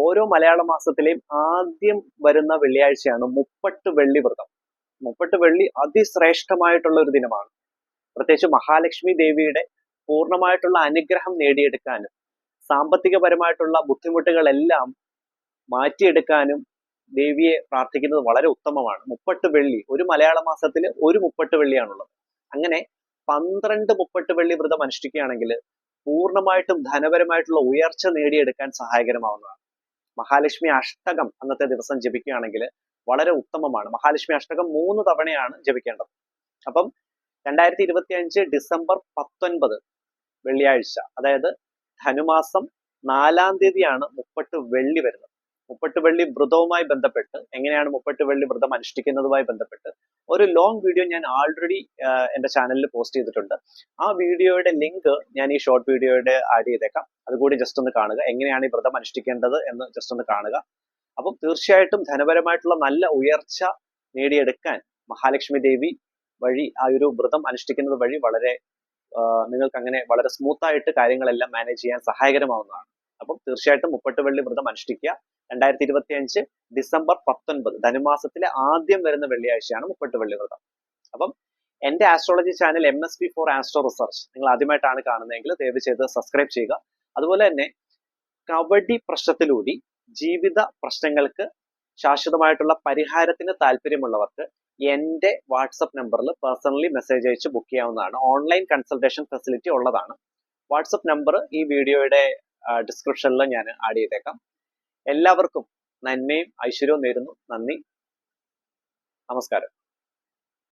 ഓരോ മലയാള മാസത്തിലെയും ആദ്യം വരുന്ന വെള്ളിയാഴ്ചയാണ് മുപ്പട്ട് വെള്ളി വ്രതം. മുപ്പട്ട് വെള്ളി അതിശ്രേഷ്ഠമായിട്ടുള്ള ഒരു ദിനമാണ്. പ്രത്യേകിച്ച് മഹാലക്ഷ്മി ദേവിയുടെ പൂർണമായിട്ടുള്ള അനുഗ്രഹം നേടിയെടുക്കാനും സാമ്പത്തികപരമായിട്ടുള്ള ബുദ്ധിമുട്ടുകളെല്ലാം മാറ്റിയെടുക്കാനും ദേവിയെ പ്രാർത്ഥിക്കുന്നത് വളരെ ഉത്തമമാണ്. മുപ്പട്ട് വെള്ളി ഒരു മലയാള മാസത്തിൽ ഒരു മുപ്പട്ട് വെള്ളിയാണുള്ളത്. അങ്ങനെ പന്ത്രണ്ട് മുപ്പട്ട് വെള്ളി വ്രതം അനുഷ്ഠിക്കുകയാണെങ്കിൽ പൂർണമായിട്ടും ധനപരമായിട്ടുള്ള ഉയർച്ച നേടിയെടുക്കാൻ സഹായകരമാവുന്നതാണ്. മഹാലക്ഷ്മി അഷ്ടകം അന്നത്തെ ദിവസം ജപിക്കുകയാണെങ്കിൽ വളരെ ഉത്തമമാണ്. മഹാലക്ഷ്മി അഷ്ടകം മൂന്ന് തവണയാണ് ജപിക്കേണ്ടത്. അപ്പം രണ്ടായിരത്തി ഇരുപത്തി അഞ്ച് ഡിസംബർ പത്തൊൻപത് വെള്ളിയാഴ്ച അതായത് ധനുമാസം നാലാം തീയതിയാണ് മുപ്പട്ട് വെള്ളി വരുന്നത്. മുപ്പട്ട് വെള്ളി വ്രതവുമായി ബന്ധപ്പെട്ട് എങ്ങനെയാണ് മുപ്പട്ട് വെള്ളി വ്രതം അനുഷ്ഠിക്കുന്നതുമായി ബന്ധപ്പെട്ട് ഒരു ലോങ് വീഡിയോ ഞാൻ ആൾറെഡി എന്റെ ചാനലിൽ പോസ്റ്റ് ചെയ്തിട്ടുണ്ട്. ആ വീഡിയോയുടെ ലിങ്ക് ഞാൻ ഈ ഷോർട്ട് വീഡിയോയുടെ ആഡ് ചെയ്തേക്കാം. അതുകൂടി ജസ്റ്റ് ഒന്ന് കാണുക എങ്ങനെയാണ് ഈ വ്രതം അനുഷ്ഠിക്കേണ്ടത് എന്ന് ജസ്റ്റ് ഒന്ന് കാണുക. അപ്പം തീർച്ചയായിട്ടും ധനപരമായിട്ടുള്ള നല്ല ഉയർച്ച നേടിയെടുക്കാൻ മഹാലക്ഷ്മി ദേവി വഴി ആ ഒരു വ്രതം അനുഷ്ഠിക്കുന്നത് വഴി വളരെ നിങ്ങൾക്ക് അങ്ങനെ വളരെ സ്മൂത്തായിട്ട് കാര്യങ്ങളെല്ലാം മാനേജ് ചെയ്യാൻ സഹായകരമാവുന്നതാണ്. അപ്പം തീർച്ചയായിട്ടും മുപ്പട്ട് വെള്ളി വ്രതം അനുഷ്ഠിക്കുക. രണ്ടായിരത്തി ഇരുപത്തി അഞ്ച് ഡിസംബർ പത്തൊൻപത് ധനുമാസത്തിലെ ആദ്യം വരുന്ന വെള്ളിയാഴ്ചയാണ് മുപ്പട്ട് വെള്ളി വ്രതം. അപ്പം എന്റെ astrology channel M S P for astro research നിങ്ങൾ ആദ്യമായിട്ടാണ് കാണുന്നതെങ്കിൽ ദയവ് ചെയ്ത് സബ്സ്ക്രൈബ് ചെയ്യുക. അതുപോലെ തന്നെ കബഡി പ്രശ്നത്തിലൂടെ ജീവിത പ്രശ്നങ്ങൾക്ക് ശാശ്വതമായിട്ടുള്ള പരിഹാരത്തിന് താല്പര്യമുള്ളവർക്ക് എന്റെ വാട്സപ്പ് നമ്പറിൽ പേഴ്സണലി മെസ്സേജ് അയച്ച് ബുക്ക് ചെയ്യാവുന്നതാണ്. ഓൺലൈൻ കൺസൾട്ടേഷൻ ഫെസിലിറ്റി ഉള്ളതാണ്. വാട്സപ്പ് നമ്പർ ഈ വീഡിയോയുടെ ഡിസ്ക്രിപ്ഷനിൽ ഞാൻ ആഡ് ചെയ്തേക്കാം. എല്ലാവർക്കും നന്മയും ഐശ്വര്യവും നേരുന്നു. നന്ദി. നമസ്കാരം.